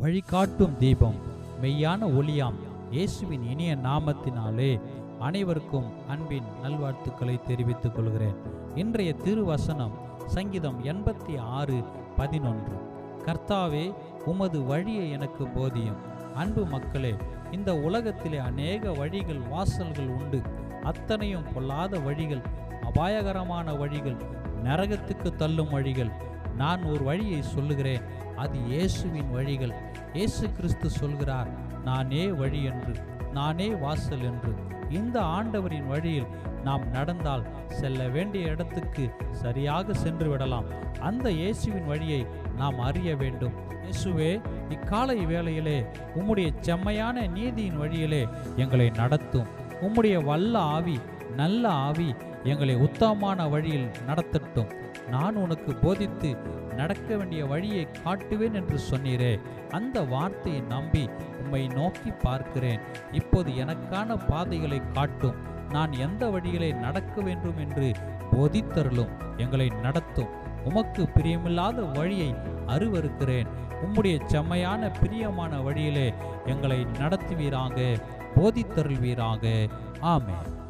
வழிகாட்டும் தீபம். மெய்யான ஒளியாம் இயேசுவின் இனிய நாமத்தினாலே அனைவருக்கும் அன்பின் நல்வாழ்த்துக்களை தெரிவித்துக் கொள்கிறேன். இன்றைய திருவசனம் சங்கீதம் எண்பத்தி ஆறு பதினொன்று. கர்த்தாவே உமது வழியை எனக்கு போதியும். அன்பு மக்களே இந்த உலகத்திலே அநேக வழிகள் வாசல்கள் உண்டு. அத்தனையும் பொல்லாத வழிகள் அபாயகரமான வழிகள் நரகத்துக்கு தள்ளும் வழிகள் நான் ஒரு வழியை சொல்லுகிறேன். அது இயேசுவின் வழிகள். இயேசு கிறிஸ்து சொல்கிறார் நானே வழி என்று நானே வாசல் என்று. இந்த ஆண்டவரின் வழியில் நாம் நடந்தால் செல்ல வேண்டிய இடத்துக்கு சரியாக சென்று விடலாம். அந்த இயேசுவின் வழியை நாம் அறிய வேண்டும். இயேசுவே இக்காலை வேளையிலே உம்முடைய செம்மையான நீதியின் வழியிலே எங்களை நடத்தும். உம்முடைய வல்ல ஆவி நல்ல ஆவி எங்களை உத்தமமான வழியில் நடத்தட்டும். நான் உனக்கு போதித்து நடக்க வேண்டிய வழியை காட்டுவேன் என்று சொன்னீரே. அந்த வார்த்தையை நம்பி உம்மை நோக்கி பார்க்கிறேன். இப்போது எனக்கான பாதைகளை காட்டும். நான் எந்த வழிகளை நடக்க வேண்டும் என்று போதித்தருளும். எங்களை நடத்தும். உமக்கு பிரியமில்லாத வழியை அருவருக்கிறேன். உம்முடைய செம்மையான பிரியமான வழியிலே எங்களை நடத்துவீராக போதித்தருள்வீராக. ஆமே